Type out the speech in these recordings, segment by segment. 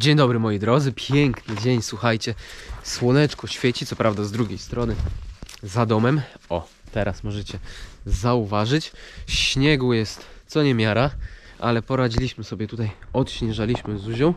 Dzień dobry moi drodzy, piękny dzień, słuchajcie, słoneczko świeci, co prawda z drugiej strony, za domem, o, teraz możecie zauważyć, śniegu jest co niemiara, ale poradziliśmy sobie tutaj, odśnieżaliśmy z Zuzią,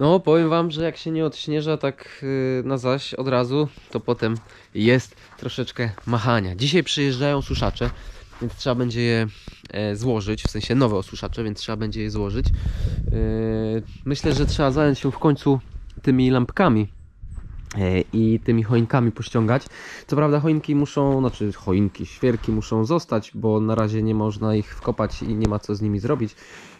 no powiem wam, że jak się nie odśnieża tak yy, na zaś od razu, to potem jest troszeczkę machania. Dzisiaj przyjeżdżają suszacze, więc trzeba będzie je e, złożyć, w sensie nowe osuszacze, więc trzeba będzie je złożyć. Yy, Myślę, że trzeba zająć się w końcu tymi lampkami e, i tymi choinkami pościągać. Co prawda choinki muszą, znaczy choinki, świerki muszą zostać, bo na razie nie można ich wkopać i nie ma co z nimi zrobić,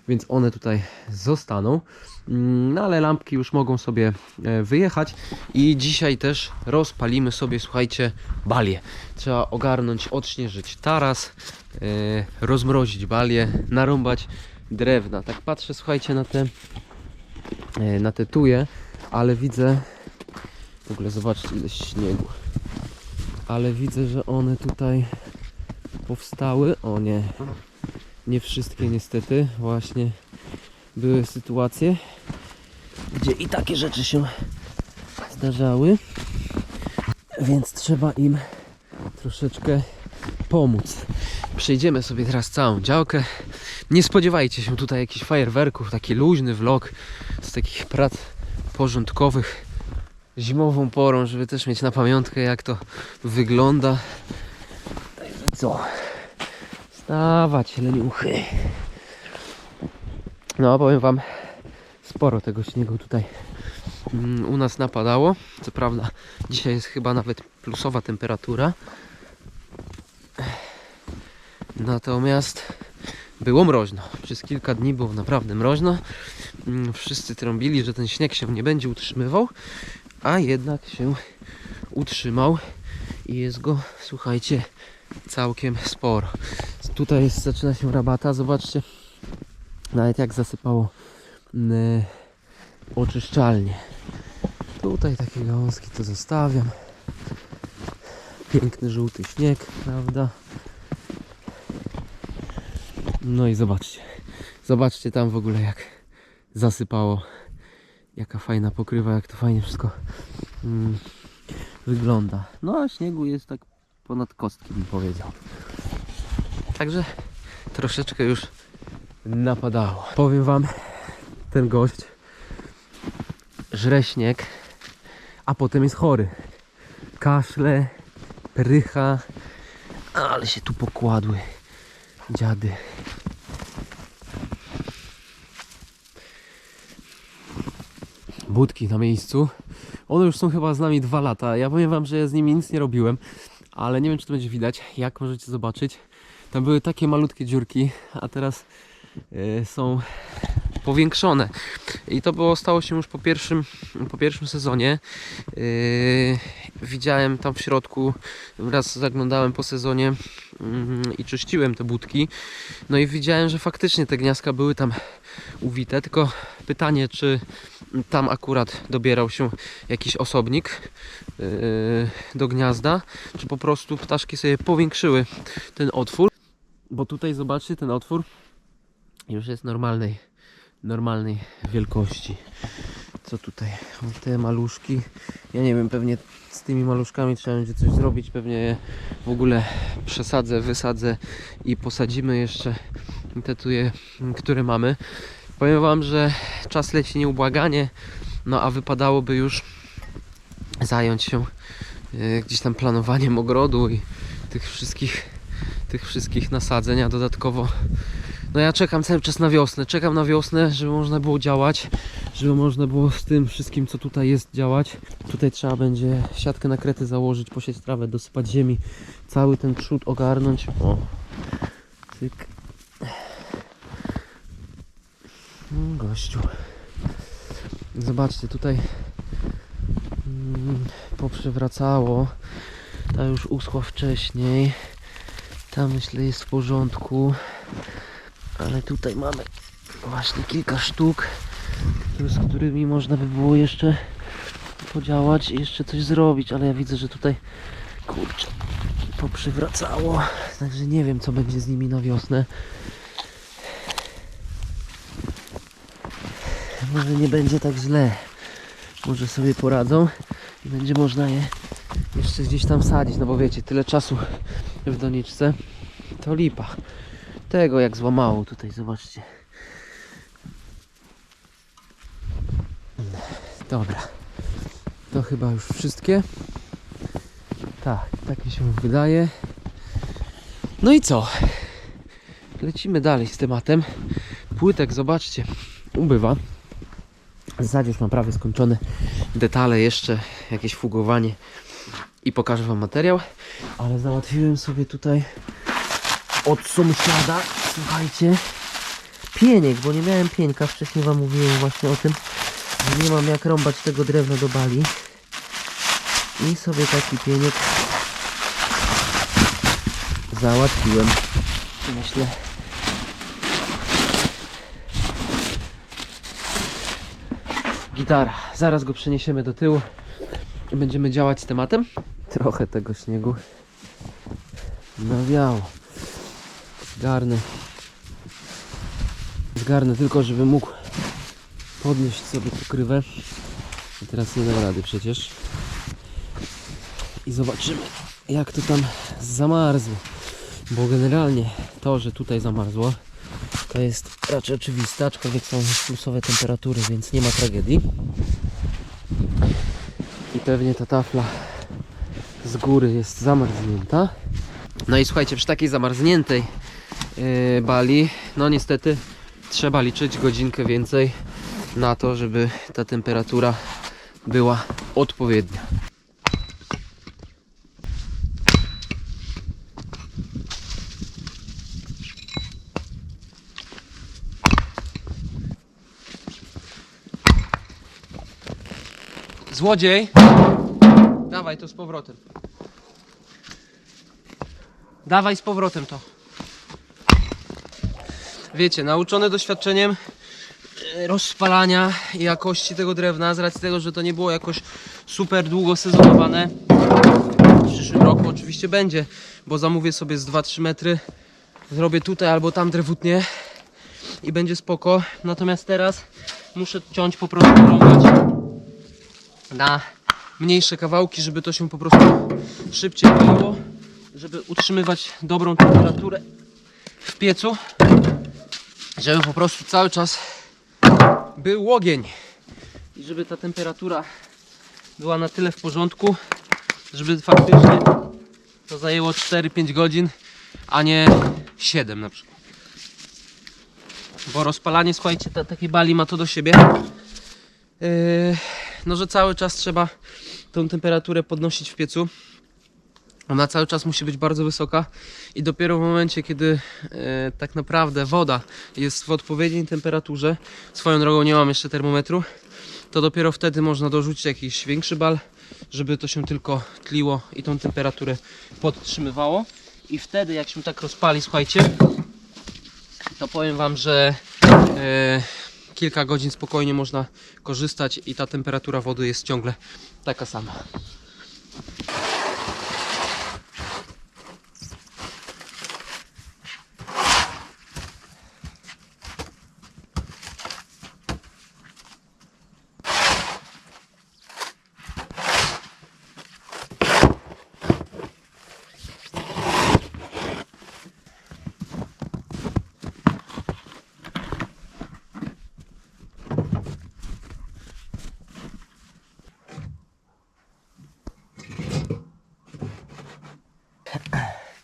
więc one tutaj zostaną. Mm, No ale lampki już mogą sobie e, wyjechać i dzisiaj też rozpalimy sobie, słuchajcie, balię. Trzeba ogarnąć, odśnieżyć taras, e, rozmrozić balię, narąbać drewna. Tak patrzę, słuchajcie, na te e, na te tuje, ale widzę w ogóle zobaczcie ile śniegu. Ale widzę, że one tutaj powstały. O nie. Nie wszystkie niestety. Właśnie były sytuacje, gdzie i takie rzeczy się zdarzały. Więc trzeba im troszeczkę pomóc. Przejdziemy sobie teraz całą działkę. Nie spodziewajcie się tutaj jakichś fajerwerków, taki luźny vlog z takich prac porządkowych zimową porą, żeby też mieć na pamiątkę jak to wygląda. Także co? Stawać, leniuchy. No, powiem wam, sporo tego śniegu tutaj mm, u nas napadało. Co prawda, dzisiaj jest chyba nawet plusowa temperatura. Natomiast było mroźno. Przez kilka dni było naprawdę mroźno. Mm, Wszyscy trąbili, że ten śnieg się nie będzie utrzymywał, a jednak się utrzymał i jest go, słuchajcie, całkiem sporo. Tutaj jest, zaczyna się rabata, zobaczcie, nawet jak zasypało mm, oczyszczalnie. Tutaj takie gałązki to zostawiam. Piękny żółty śnieg, prawda? No i zobaczcie. Zobaczcie tam w ogóle jak zasypało. Jaka fajna pokrywa, jak to fajnie wszystko mm, wygląda. No a śniegu jest tak ponad kostki bym powiedział. Także troszeczkę już napadało. Powiem wam, ten gość żre śnieg, a potem jest chory. Kaszle, prycha, ale się tu pokładły dziady. Budki na miejscu. One już są chyba z nami dwa lata. Ja powiem wam, że ja z nimi nic nie robiłem, ale nie wiem, czy to będzie widać. Jak możecie zobaczyć, tam były takie malutkie dziurki, a teraz są powiększone. I to było, stało się już po pierwszym, po pierwszym sezonie. Yy, widziałem tam w środku, raz zaglądałem po sezonie mm, i czyściłem te budki. No i widziałem, że faktycznie te gniazdka były tam uwite, tylko pytanie, czy tam akurat dobierał się jakiś osobnik yy, do gniazda, czy po prostu ptaszki sobie powiększyły ten otwór. Bo tutaj zobaczcie, ten otwór już jest normalnej, normalnej wielkości. Co tutaj? Te maluszki. Ja nie wiem, pewnie z tymi maluszkami trzeba będzie coś zrobić. Pewnie je w ogóle przesadzę, wysadzę i posadzimy jeszcze te tuje, które mamy. Powiem Wam, że czas leci nieubłaganie, no a wypadałoby już zająć się e, gdzieś tam planowaniem ogrodu i tych wszystkich, tych wszystkich nasadzeń, a dodatkowo no ja czekam cały czas na wiosnę, czekam na wiosnę, żeby można było działać, żeby można było z tym wszystkim, co tutaj jest, działać. Tutaj trzeba będzie siatkę na krety założyć, posieć trawę, dosypać ziemi, cały ten przód ogarnąć. O, cyk. No, gościu. Zobaczcie, tutaj mm, poprzewracało. Ta już uschła wcześniej. Ta myślę jest w porządku. Ale tutaj mamy właśnie kilka sztuk, z którymi można by było jeszcze podziałać i jeszcze coś zrobić, ale ja widzę, że tutaj kurczę poprzywracało, także nie wiem co będzie z nimi na wiosnę. może nie będzie tak źle. Może sobie poradzą i będzie można je jeszcze gdzieś tam sadzić, no bo wiecie, tyle czasu w doniczce to lipa. Tego jak złamało tutaj, zobaczcie. Dobra. To chyba już wszystkie. Tak, tak mi się wydaje. No i co? Lecimy dalej z tematem. Płytek, zobaczcie, ubywa. Zaś już mam prawie skończone detale, jeszcze jakieś fugowanie i pokażę Wam materiał. Ale załatwiłem sobie tutaj od sąsiada, słuchajcie, pieniek, bo nie miałem pieńka. Wcześniej Wam mówiłem właśnie o tym, że nie mam jak rąbać tego drewna do bali. I sobie taki pieniek załatwiłem. Myślę, gitara. Zaraz go przeniesiemy do tyłu i będziemy działać z tematem. Trochę tego śniegu nawiało. Zgarnę. Zgarnę tylko, żeby mógł podnieść sobie pokrywę. I teraz nie dam rady przecież. I zobaczymy, jak to tam zamarzło. Bo generalnie to, że tutaj zamarzło, to jest raczej oczywiste, aczkolwiek są plusowe temperatury, więc nie ma tragedii. I pewnie ta tafla z góry jest zamarznięta. No i słuchajcie, przy takiej zamarzniętej yy, bali, no niestety trzeba liczyć godzinkę więcej na to, żeby ta temperatura była odpowiednia. Złodziej! Dawaj to z powrotem. Dawaj z powrotem to. Wiecie, nauczony doświadczeniem e, rozpalania jakości tego drewna, z racji tego, że to nie było jakoś super długo sezonowane. W przyszłym roku oczywiście będzie, bo zamówię sobie z 2-3 metry. Zrobię tutaj albo tam drewutnie i będzie spoko. Natomiast teraz muszę ciąć po prostu rąbać na mniejsze kawałki, żeby to się po prostu szybciej paliło, żeby utrzymywać dobrą temperaturę w piecu, żeby po prostu cały czas był ogień i żeby ta temperatura była na tyle w porządku, żeby faktycznie to zajęło 4-5 godzin, a nie 7 na przykład. Bo rozpalanie, słuchajcie, ta, takiej bali ma to do siebie, yy, no że cały czas trzeba tą temperaturę podnosić w piecu. Ona cały czas musi być bardzo wysoka i dopiero w momencie, kiedy e, tak naprawdę woda jest w odpowiedniej temperaturze, swoją drogą nie mam jeszcze termometru, to dopiero wtedy można dorzucić jakiś większy bal, żeby to się tylko tliło i tą temperaturę podtrzymywało. I wtedy jak się tak rozpali, słuchajcie, to powiem Wam, że e, kilka godzin spokojnie można korzystać i ta temperatura wody jest ciągle taka sama.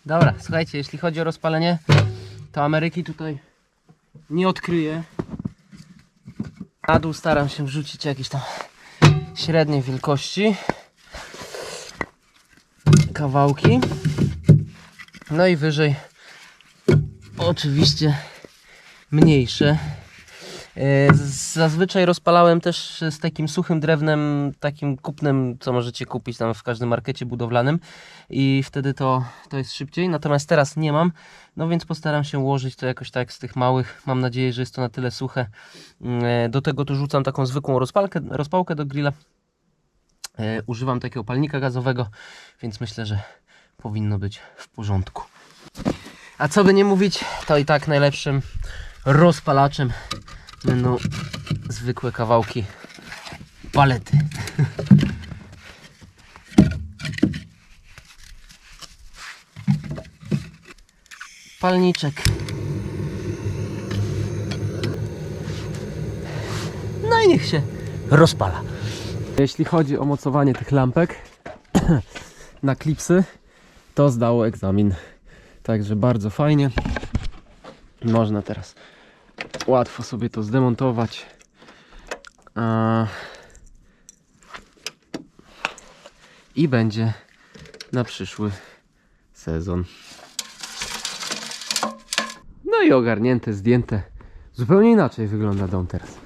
Dobra, słuchajcie, jeśli chodzi o rozpalenie, to Ameryki tutaj nie odkryję. Na dół staram się wrzucić jakieś tam średniej wielkości kawałki. No i wyżej oczywiście mniejsze. Zazwyczaj rozpalałem też z takim suchym drewnem, takim kupnym, co możecie kupić tam w każdym markecie budowlanym i wtedy to, to jest szybciej. Natomiast teraz nie mam, no więc postaram się ułożyć to jakoś tak z tych małych. Mam nadzieję, że jest to na tyle suche. Mm, Do tego tu rzucam taką zwykłą rozpalkę, rozpałkę do grilla. E, Używam takiego palnika gazowego, więc myślę, że powinno być w porządku. A co by nie mówić, to i tak najlepszym rozpalaczem będą zwykłe kawałki palety. Palniczek. No i niech się rozpala. Jeśli chodzi o mocowanie tych lampek na klipsy, to zdało egzamin. Także bardzo fajnie. Można teraz łatwo sobie to zdemontować. I będzie na przyszły sezon. No i ogarnięte, zdjęte. Zupełnie inaczej wygląda dom teraz.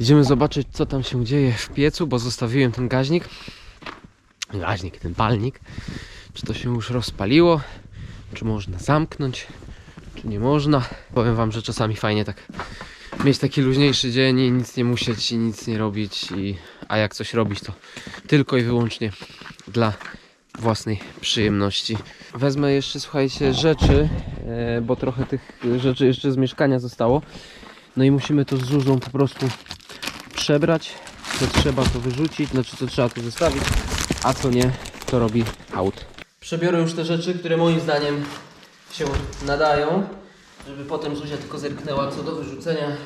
Idziemy zobaczyć, co tam się dzieje w piecu, bo zostawiłem ten gaźnik. Gaźnik, ten palnik. Czy to się już rozpaliło? Czy można zamknąć? Czy nie można? Powiem wam, że czasami fajnie tak mieć taki luźniejszy dzień i nic nie musieć i nic nie robić. I, a jak coś robić, to tylko i wyłącznie dla własnej przyjemności. Wezmę jeszcze, słuchajcie, rzeczy, e, bo trochę tych rzeczy jeszcze z mieszkania zostało. No i musimy to z Zuzą po prostu przebrać. Co trzeba to wyrzucić, znaczy co trzeba to zostawić, a co nie, to robi aut. Przebiorę już te rzeczy, które moim zdaniem się nadają, żeby potem Zuzia tylko zerknęła co do wyrzucenia,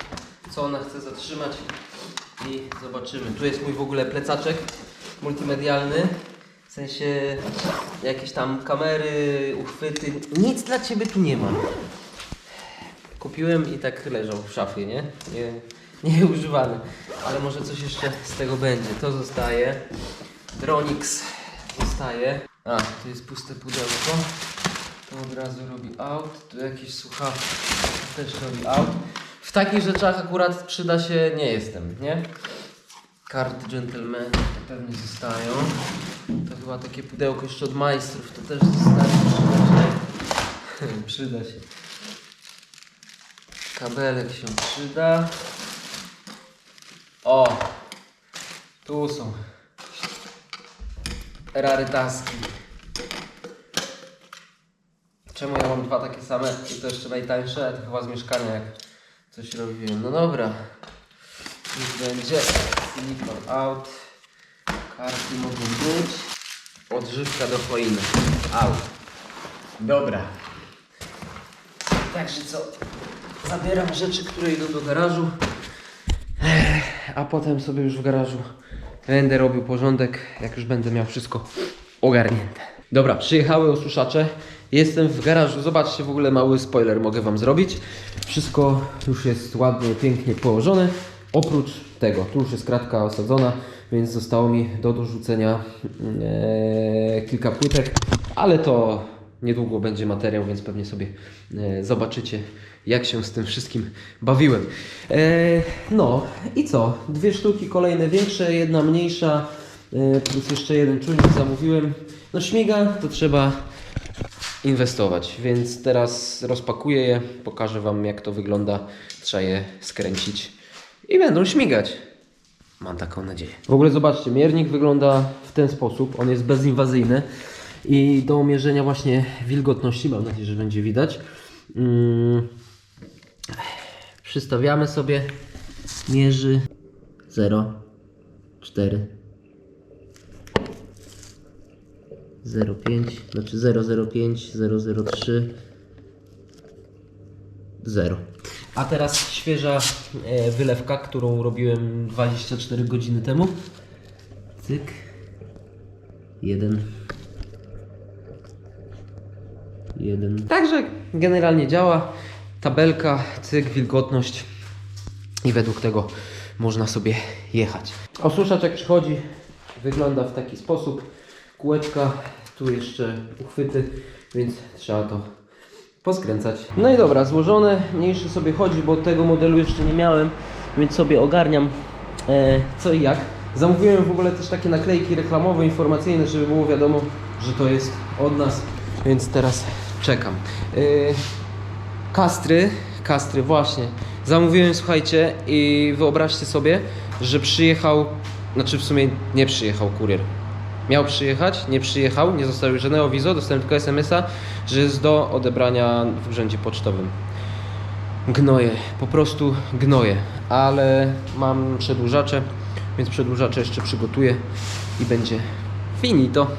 co ona chce zatrzymać i zobaczymy. Tu jest mój w ogóle plecaczek multimedialny, w sensie jakieś tam kamery, uchwyty, nic dla Ciebie tu nie ma. Kupiłem i tak leżał w szafie, nie? Nie, używany. Ale może coś jeszcze z tego będzie. To zostaje. Dronix zostaje. A, tu jest puste pudełko. To od razu robi out. Tu jakieś słuchawki też robi out. W takich rzeczach akurat przyda się nie jestem, nie? Karty gentleman to pewnie zostają. To chyba takie pudełko jeszcze od majstrów, to też zostanie. Przyda się. przyda się. Kabelek się przyda. O! Tu są. Rarytaski. Czemu ja mam dwa takie same i to jeszcze najtańsze? To chyba z mieszkania jak coś robiłem. No dobra. Już będzie. Silicon out. Karty mogą być. Odżywka do choiny. Out. Dobra. Także co? Zabieram rzeczy, które idą do garażu. A potem sobie już w garażu będę robił porządek, jak już będę miał wszystko ogarnięte. Dobra, przyjechały osuszacze. Jestem w garażu. Zobaczcie, w ogóle mały spoiler mogę Wam zrobić. Wszystko już jest ładnie, pięknie położone. Oprócz tego, tu już jest kratka osadzona, więc zostało mi do dorzucenia e, kilka płytek, ale to niedługo będzie materiał, więc pewnie sobie e, zobaczycie, jak się z tym wszystkim bawiłem. E, no i co? Dwie sztuki kolejne większe, jedna mniejsza, e, plus jeszcze jeden czujnik zamówiłem. No śmiga, to trzeba inwestować, więc teraz rozpakuję je, pokażę Wam jak to wygląda, trzeba je skręcić i będą śmigać. Mam taką nadzieję. W ogóle zobaczcie, miernik wygląda w ten sposób, on jest bezinwazyjny i do mierzenia właśnie wilgotności, mam nadzieję, że będzie widać. Mm. Przystawiamy sobie, mierzy 0, 4, 0,5, znaczy 0,05, 0,03, 0. A teraz świeża e, wylewka, którą robiłem 24 godziny temu. Cyk. Jeden. Jeden. Także generalnie działa. Tabelka, cyk, wilgotność i według tego można sobie jechać. Osuszacz jak przychodzi wygląda w taki sposób. Kółeczka, tu jeszcze uchwyty, więc trzeba to poskręcać. No i dobra, złożone, mniejszy sobie chodzi, bo tego modelu jeszcze nie miałem, więc sobie ogarniam e, co i jak. Zamówiłem w ogóle też takie naklejki reklamowe, informacyjne, żeby było wiadomo, że to jest od nas, więc teraz czekam. E, kastry, kastry właśnie. Zamówiłem, słuchajcie, i wyobraźcie sobie, że przyjechał, znaczy w sumie nie przyjechał kurier. Miał przyjechać, nie przyjechał, nie zostawił żadnego wizo, dostałem tylko SMS-a, że jest do odebrania w urzędzie pocztowym. Gnoje, po prostu gnoje. ale mam przedłużacze, więc przedłużacze jeszcze przygotuję i będzie finito.